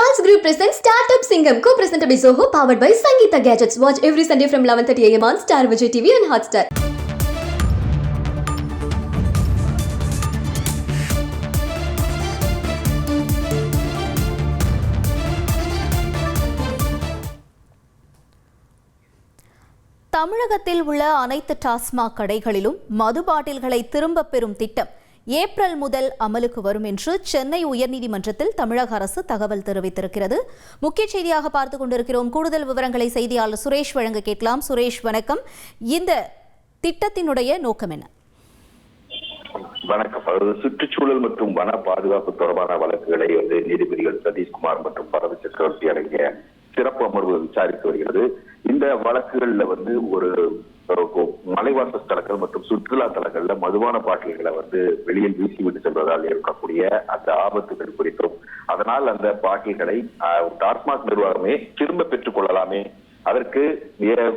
Charles Group presents Startup Singham, co-presented by Zoho, powered by Sangeeta Gadgets. Watch every Sunday from 11:30 a.m. on Star Vijay TV and Hotstar. தமிழகத்தில் உள்ள அனைத்து டாஸ்மாக் கடைகளிலும் மது பாட்டில்களை திரும்பப் பெறும் திட்டம் ஏப்ரல் முதல் அமலுக்கு வரும் என்று சென்னை உயர்நீதிமன்றத்தில் தமிழக அரசு தகவல் தெரிவித்திருக்கிறது. முக்கிய செய்தியாக பார்த்து கொண்டிருக்கிறோம். கூடுதல் விவரங்களை செய்தியாளர் சுரேஷ் வழங்க கேட்கலாம். சுரேஷ் வணக்கம். இந்த திட்டத்தினுடைய நோக்கம் என்ன? வணக்கம். அதாவது சுற்றுச்சூழல் மற்றும் வன பாதுகாப்பு தொடர்பான வழக்குகளை வந்து நீதிபதிகள் சதீஷ்குமார் மற்றும் பரத சக்கரவர்த்தி அடங்கிய சிறப்பு அமர்வு விசாரித்து வருகிறது. இந்த வழக்குகள்ல வந்து ஒரு மலைவாச தலங்கள் மற்றும் சுற்றுலா தலங்கள்ல மதுபான பாட்டில்களை வந்து வெளியில் வீசிவிட்டு செல்வதால் இருக்கக்கூடிய அந்த ஆபத்துகள் குறித்தும் அதனால் அந்த பாட்டில்களை ஆஹ், டாஸ்மாக் நிர்வாகமே திரும்ப பெற்றுக் கொள்ளலாமே அதற்கு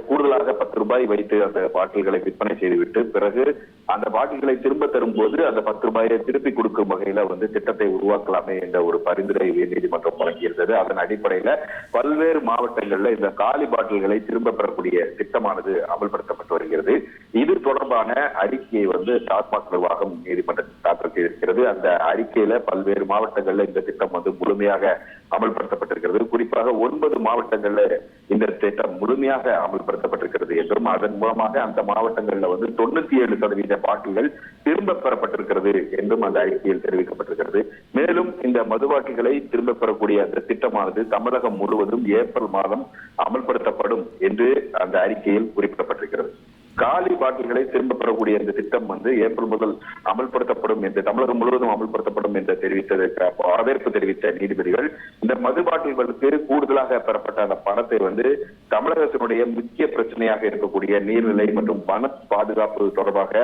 கூடுதலாக பத்து ரூபாய் வைத்து அந்த பாட்டில்களை விற்பனை செய்துவிட்டு பிறகு அந்த பாட்டில்களை திரும்ப தரும்போது அந்த பத்து ரூபாயை திருப்பி கொடுக்கும் வகையில வந்து திட்டத்தை உருவாக்கலாமே என்ற ஒரு பரிந்துரை உயர்நீதிமன்றம் வழங்கியிருந்தது. அதன் அடிப்படையில பல்வேறு மாவட்டங்கள்ல இந்த காலி பாட்டில்களை திரும்ப பெறக்கூடிய திட்டமானது அமல்படுத்தப்பட்டு வருகிறது. அறிக்கையை வந்து டாஸ்மாக் நிர்வாகம் நீதிமன்றத்தில் தாக்கல் செய்திருக்கிறது. அந்த அறிக்கையில பல்வேறு மாவட்டங்கள்ல இந்த திட்டம் வந்து முழுமையாக அமல்படுத்தப்பட்டிருக்கிறது. குறிப்பாக ஒன்பது மாவட்டங்கள்ல இந்த திட்டம் முழுமையாக அமல்படுத்தப்பட்டிருக்கிறது என்றும் அதன் மூலமாக அந்த மாவட்டங்கள்ல வந்து தொண்ணூத்தி ஏழு சதவீத பாட்டில்கள் திரும்ப பெறப்பட்டிருக்கிறது என்றும் அந்த அறிக்கையில் தெரிவிக்கப்பட்டிருக்கிறது. மேலும் இந்த மது திரும்ப பெறக்கூடிய அந்த திட்டமானது தமிழகம் முழுவதும் ஏப்ரல் மாதம் அமல்படுத்தப்படும் என்று அந்த அறிக்கையில் குறிப்பிடப்பட்டிருக்கிறது. காலி பாட்டில்களை திரும்ப பெறக்கூடிய இந்த திட்டம் வந்து ஏப்ரல் முதல் அமல்படுத்தப்படும் என்று தமிழகம் முழுவதும் அமல்படுத்தப்படும் என்று தெரிவித்ததற்கு வரவேற்பு தெரிவித்த நீதிபதிகள் இந்த மது பாட்டில்களுக்கு கூடுதலாக பெறப்பட்ட அந்த பணத்தை வந்து தமிழகத்தினுடைய முக்கிய பிரச்சனையாக இருக்கக்கூடிய நீர்நிலை மற்றும் வன பாதுகாப்பு தொடர்பாக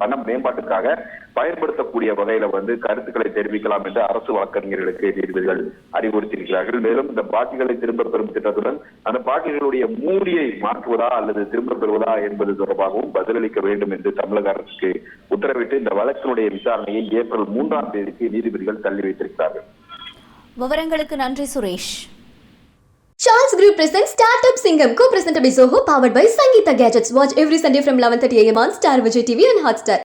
வன மேம்பாட்டுக்காக பயன்படுத்தக்கூடிய வகையில வந்து கருத்துக்களை தெரிவிக்கலாம் என்று அரசு வழக்கறிஞர்களுக்கு நீதிபதிகள் அறிவுறுத்தியிருக்கிறார்கள் மேலும் இந்த பாட்டில்களை திரும்ப பெறும் திட்டத்துடன் அந்த பாட்டில்களுடைய மூடியை மாற்றுவதா அல்லது திரும்ப பெறுவதா என்பது தொடர்பாகவும் பதிலளிக்க வேண்டும் என்று தமிழக அரசுக்கு உத்தரவிட்டு இந்த வழக்கினுடைய விசாரணையை ஏப்ரல் மூன்றாம் தேதிக்கு நீதிபதிகள் தள்ளி வைத்திருக்கிறார்கள் விவரங்களுக்கு நன்றி Suresh Charles Group presents Startup Singham, co-presented by Zoho, powered by Sangeeta Gadgets. Watch every Sunday from 11:30 a.m. on Star Vijay TV and Hotstar.